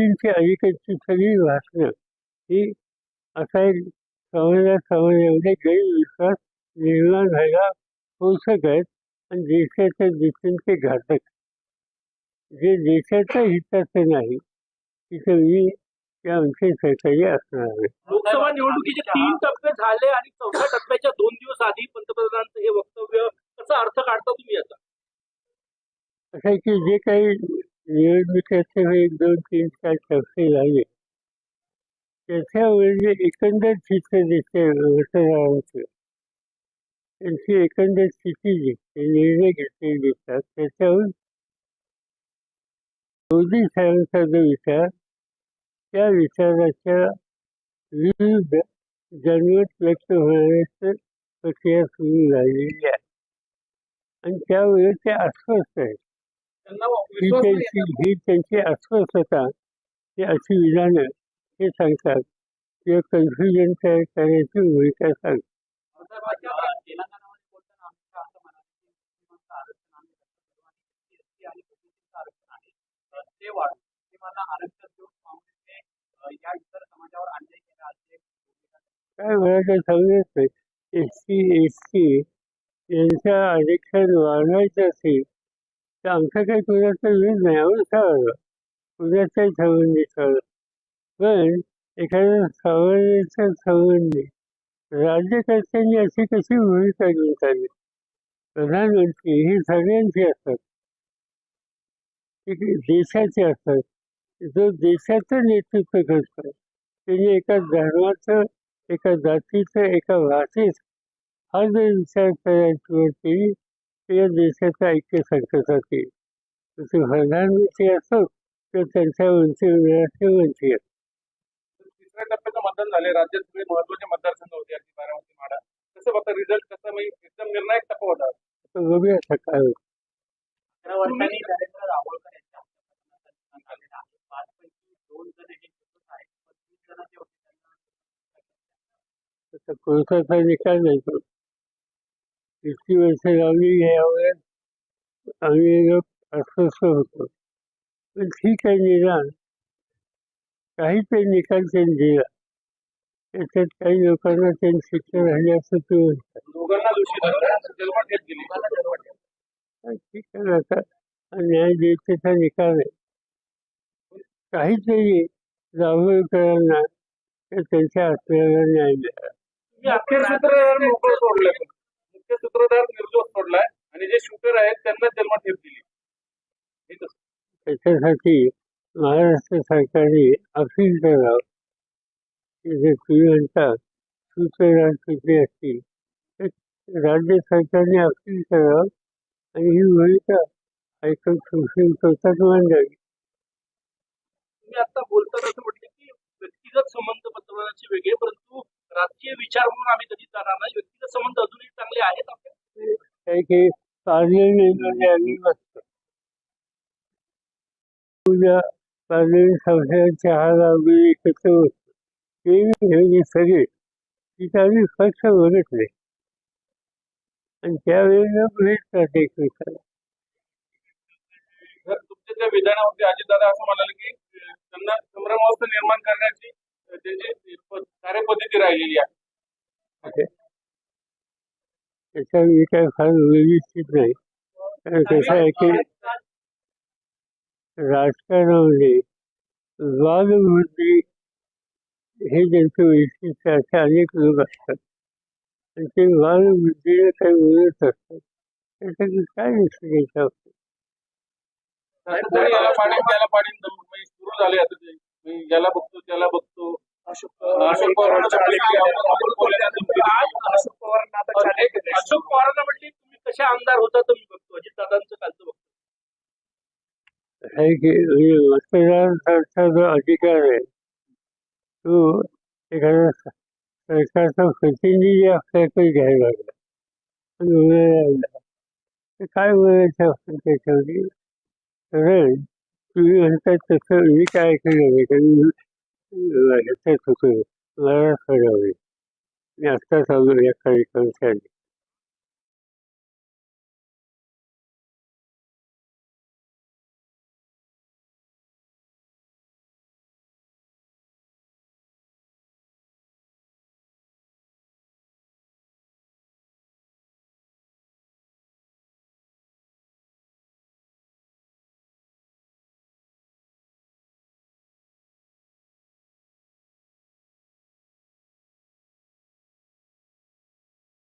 मोदींची अलीकडची सगळी भाषणं ही असा एक समाजात समाजामध्ये गैरविश्वास निर्माण व्हायला पोषक आहेत आणि देशाच्या दृष्टीने ते घातक. जे देशाच्या हिताचं नाही तिथं मी त्या आमचे असणार आहे लोकसभा निवडणुकीचे तीन टप्पे झाले आणि चौथ्या टप्प्याच्या दोन दिवस आधी पंतप्रधानांचं हे वक्तव्य कसा अर्थ काढता तुम्ही याचा असं आहे की जे काही निवडणुकीचे हे एक दोन तीन चार टप्पे झाले त्याच्यावर एकंदर चित्र दिसते मतदारांचं त्यांची एकंदर स्थिती दिसते निर्णय घेतलेले दिसतात त्याच्यावर मोदी साहेबांचा जो विचार त्या विचाराच्या विरुद्ध जनमत व्यक्त होण्याचं प्रक्रिया सुरू झालेली आहे आणि त्यावेळी ते अस्वस्थ आहेत ही त्यांची ही त्यांची अस्वस्थता ही अशी विधानं हे सांगतात. किंवा कन्फ्युजन तयार करण्याची भूमिका सांगतात. काय मला समजत नाही एस सी एस टी यांचं आरक्षण वाढवायचं असेल तर आमचा काही कुणाचा विरोध नाही आम्ही सांगावं कुणाचाही संबंधी सांगा पण एखाद्या सामान्याच्या संबंधी राज्यकर्त्यांनी अशी कशी भूमिका घेऊन चालली प्रधानमंत्री हे सगळ्यांची असतात. ते देशाचे असतात. जो देशाचं नेतृत्व करतो त्यांनी एका धर्माचं एका जातीचं एका भाषेत हा जर विचार करायची होती तर या देशाचं ऐक्य संकटात येईल तर ते प्रधानमंत्री असो किंवा त्यांच्या मंत्री असो तिसऱ्या टप्प्याचं मतदान झाले राज्यात सगळे महत्त्वाचे मतदारसंघ होते. अगदी बारामती माडा कसं बघता रिझल्ट कसं म्हणजे एकदम निर्णायक टप्पा होता. तर बघूया आता काय होतं. अकरा वर्षांनी नरेंद्र दाभोळकर यांच्या हस्ते झालेलं आहे पाचपैकी दोन जण हे निवडून आहेत. पस्तीस जण जे होते. त्यांना आता कोर्टाचा निकाल येतो इतकी वर्ष लावली यावर आम्ही अस्वस्थ होतो. पण ठीक आहे निदान. काहीतरी निकाल त्यांनी दिला त्याच्यात काही लोकांना त्यांनी शिक्षा झाली असं ते म्हणतात. ठीक आहे आता हा न्यायदेवतेचा निकाल आहे. काहीतरी दाभोळकरांना तर त्यांच्या आत्म्याला न्याय मिळाला. मुख्य सूत्रधार निर्दोष सोडलाय आणि जे शूटर आहेत त्यांना जन्मात ठेप दिली. हे? त्याच्यासाठी महाराष्ट्र सरकारने अपील करावं की जे तुम्ही म्हणता सूत्रधार कुठले असतील राज्य सरकारने अपील करावं आणि ही भूमिका ऐकून सुप्रीम कोर्टात मांडावी तुम्ही आता बोलताना असं म्हटलं की व्यक्तिगत संबंध पंतप्रधानांचे वेगळे परंतु राजकीय विचार म्हणून आम्ही कधीच जाणार नाही. संबंध अजूनही चांगले आहेत आपले? काही उद्या पार्लमेंट संसदेत चहाला वगैरे एकत्र बसतो ते हे सगळे. आणि त्यावेळेला भेटतात एकमेकाला जर तुमच्या त्या विधानावरती अजितदादा असं म्हणाले की त्यांना संभ्रमावस्था निर्माण करण्याची त्यांची कार्यपद्धती राहिलेली आहे. काय फार व्यवस्थित नाही. कारण कसं आहे की राजकारणामध्ये हे ज्यांचं वैशिष्ट्य असे अनेक लोक असतात. आणि ते वादवृद्धीला काही बोलत असतात. त्यासाठी काय याला त्याला पाणी म्हणजे सुरू झाले आता ते. याला बघतो त्याला बघतो. अशोक पवारांना अशोक पवारांना म्हटली तुम्ही कसे आमदार होता तर मी बघतो अजितदादांचं कालचं बघतो आहे की म्हणजे मतदारांचा जो अधिकार आहे. तो एखाद्या सरकारचा प्रतिनिधी आपल्याकडे घ्यायला लागला. पण बोलायला तर काय बोलायचं आपण त्याच्यामध्ये कारण तुम्ही म्हणता तसं मी काय केलं नाही कारण मी ह्याच्यात होतो मला सगळं मी आत्ता चालू या कार्यक्रमासाठी.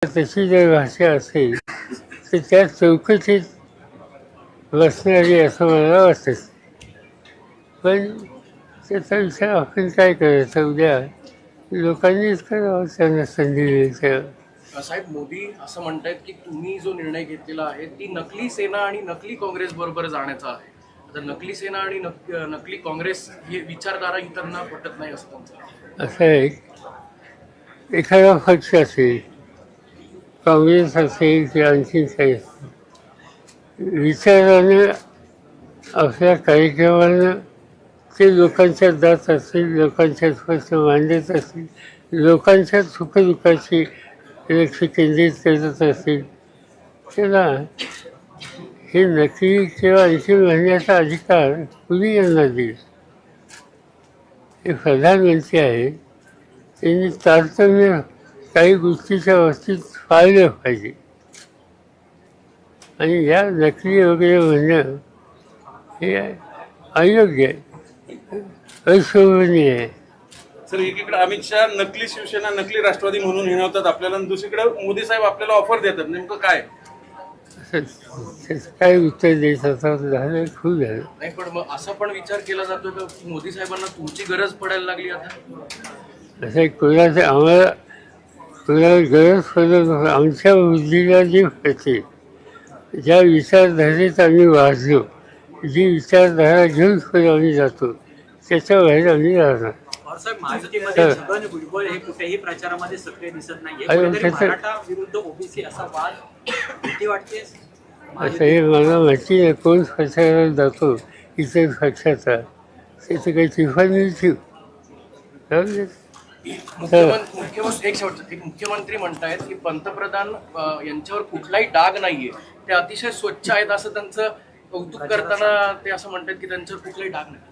तशी जर भाषा असेल तर त्या चौकटीत बसणारी असं मला वाटत. पण त्याचा विचार आपण काय करायचा? उद्या लोकांनीच करावं त्यांना संधी द्यायचं. साहेब मोदी असं म्हणतायत की तुम्ही जो निर्णय घेतलेला आहे ती नकली सेना आणि नकली काँग्रेस बरोबर जाण्याचा आहे. आता नकली सेना आणि नक नकली काँग्रेस ही विचारधारा इतरांना पटत नाही असं त्यांचं. असं एक एखादा पक्ष असेल काँग्रेस असेल किंवा आणखी काही. असेल विचारानं आपल्या कार्यक्रमानं ते लोकांच्या जात असतील लोकांच्या प्रश्न मांडत असतील लोकांच्या सुखदुःखाची लक्ष केंद्रित करत असतील. त्याला हे नक्की किंवा आणखी म्हणण्याचा अधिकार कुणी यांना देईल? हे प्रधानमंत्री आहेत. त्यांनी तारतम्य काही गोष्टीच्या बाबतीत पाळलं पाहिजे. आणि या नकली वगैरे म्हणणं हे अयोग्य आहे. अशोभनीय आहे. सर एकीकडे अमित शहा नकली शिवसेना नकली राष्ट्रवादी म्हणून हिणवतात आपल्याला आणि दुसरीकडे मोदी साहेब आपल्याला ऑफर देतात. नेमकं काय? त्याचं काय उत्तर द्यायचं आता झालं खूप झालं. नाही पण मग असा पण विचार केला जातो का की? मोदी साहेबांना तुमची गरज पडायला लागली आता? असं कोणाचं आम्हाला गरज पडत नव्हतं. आमच्या बुद्धीला जी होते ज्या विचारधारेत आम्ही वाढलो जी विचारधारा घेऊन पुढे आम्ही जातो त्याच्या बाहेर आम्ही राहणार हे असा हे मला माहिती नाही कोण प्रचारात जातो इतर पक्षाचा त्याचं काही जाऊ दे. मुख्यमंत्री मुख्यमंत्री एक शेवटचं एक मुख्यमंत्री म्हणतायत की पंतप्रधान अं, यांच्यावर कुठलाही डाग नाहीये. ते अतिशय स्वच्छ आहेत असं त्यांचं कौतुक करताना ते असं म्हणतात की त्यांच्यावर कुठलाही डाग नाही.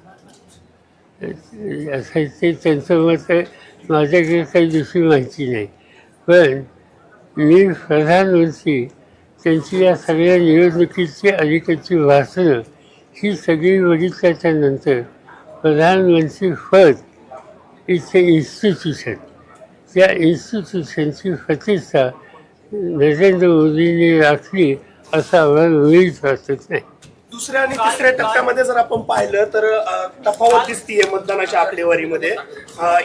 असं ते त्यांचं मत आहे. माझ्याकडे काही दुसरी माहिती नाही. पण मी प्रधानमंत्री त्यांची या सगळ्या निवडणुकीची अलीकडची भाषणं ही सगळी बघितल्याच्या नंतर प्रधानमंत्री पद इथे इन्स्टिट्यूशन त्या इन्स्टिट्यूशनची प्रतिष्ठा नरेंद्र मोदींनी राखली असं आम्हाला मुळीच वाटत नाही. दुसऱ्या आणि तिसऱ्या टप्प्यामध्ये जर आपण पाहिलं तर तफावत दिसतीये मतदानाच्या आकडेवारीमध्ये.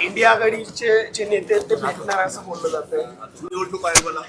इंडिया आघाडीचे जे नेते ते भेटणार असं बोललं जातंय. निवडणूक आयोगाला.